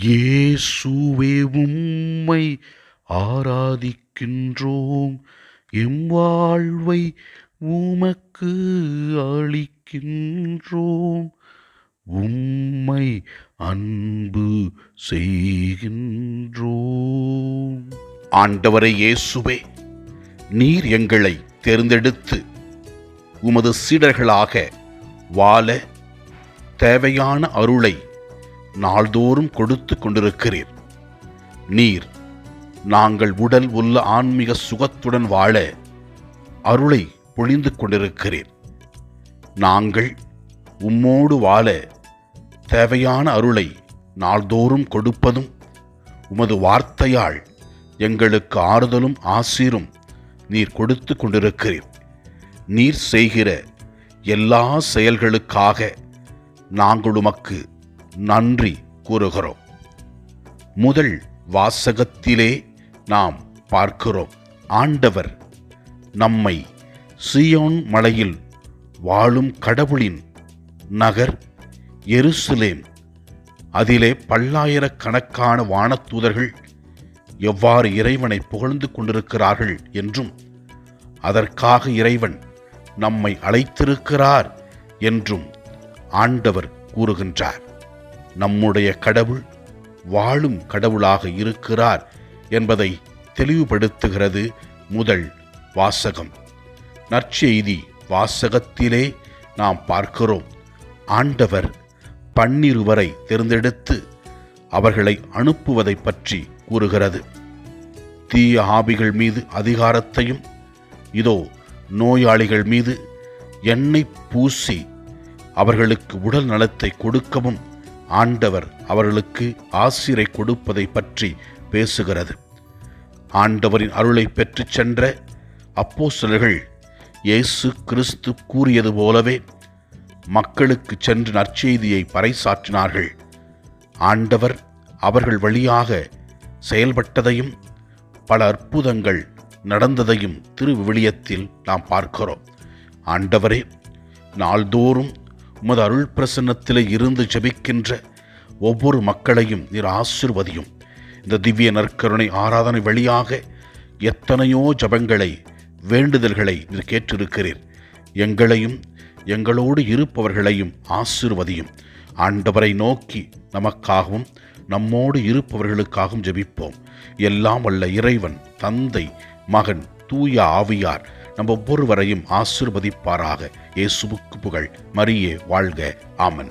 இயேசுவே உம்மை ஆராதிக்கின்றோம். எம் வாழ்வை உமக்கு அளிக்கின்றோம். உம்மை அன்பு செய்கின்றோம். ஆண்டவரை இயேசுவே நீர் எங்களை தேர்ந்தெடுத்து உமது சீடர்களாக வாழ தேவையான அருளை நாள்தோறும் கொடுத்து கொண்டிருக்கிறீர். நீர் நாங்கள் உடல் உள்ள ஆன்மீக சுகத்துடன் வாழ அருளை பொழிந்து கொண்டிருக்கிறீர். நாங்கள் உம்மோடு வாழ தேவையான அருளை நாள்தோறும் கொடுப்பதும் உமது வார்த்தையால் எங்களுக்கு ஆறுதலும் ஆசீரும் நீர் கொடுத்து கொண்டிருக்கிறீர். நீர் செய்கிற எல்லா செயல்களுக்காக நாங்கள் உமக்கு நன்றி கூறுகிறோம். முதல் வாசகத்திலே நாம் பார்க்கிறோம். ஆண்டவர் நம்மை சியோன் மலையில் வாழும் கடவுளின் நகர் எருசலேம். அதிலே பல்லாயிரக்கணக்கான வானத்தூதர்கள் எவ்வாறு இறைவனை புகழ்ந்து கொண்டிருக்கிறார்கள் என்றும் அதற்காக இறைவன் நம்மை அழைத்திருக்கிறார் என்றும் ஆண்டவர் கூறுகின்றார். நம்முடைய கடவுள் வாழும் கடவுளாக இருக்கிறார் என்பதை தெளிவுபடுத்துகிறது முதல் வாசகம். நற்செய்தி வாசகத்திலே நாம் பார்க்கிறோம். ஆண்டவர் பன்னிருவரை தேர்ந்தெடுத்து அவர்களை அனுப்புவதை பற்றி கூறுகிறது. தீய ஆவிகள் மீது அதிகாரத்தையும் இதோ நோயாளிகள் மீது எண்ணெய் பூசி அவர்களுக்கு உடல் நலத்தை கொடுக்கவும் ஆண்டவர் அவர்களுக்கு ஆசிரை கொடுப்பதை பற்றி பேசுகிறது. ஆண்டவரின் அருளை பெற்றுச் சென்ற அப்போஸ்தலர்கள் இயேசு கிறிஸ்து கூறியது போலவே மக்களுக்கு சென்று நற்செய்தியை பறைசாற்றினார்கள். ஆண்டவர் அவர்கள் வழியாக செயல்பட்டதையும் பல அற்புதங்கள் நடந்ததையும் திருவிவிலியத்தில் நாம் பார்க்கிறோம். ஆண்டவரே நாள்தோறும் உமது அருள் பிரசன்னத்திலே இருந்து ஜெபிக்கின்ற ஒவ்வொரு மக்களையும் நீர் ஆசிர்வதியும். இந்த திவ்ய நற்கருணை ஆராதனை வழியாக எத்தனையோ ஜபங்களை வேண்டுதல்களை நீர் கேட்டிருக்கிறீர். எங்களையும் எங்களோடு இருப்பவர்களையும் ஆசிர்வதியும். ஆண்டவரை நோக்கி நமக்காகவும் நம்மோடு இருப்பவர்களுக்காகவும் ஜெபிப்போம். எல்லாம் வல்ல இறைவன் தந்தை மகன் தூய ஆவியார் நம் ஒவ்வொருவரையும் ஆசிர்வதிப்பாராக. இயேசுவுக்கு புகழ். மரியே வாழ்க. ஆமன்.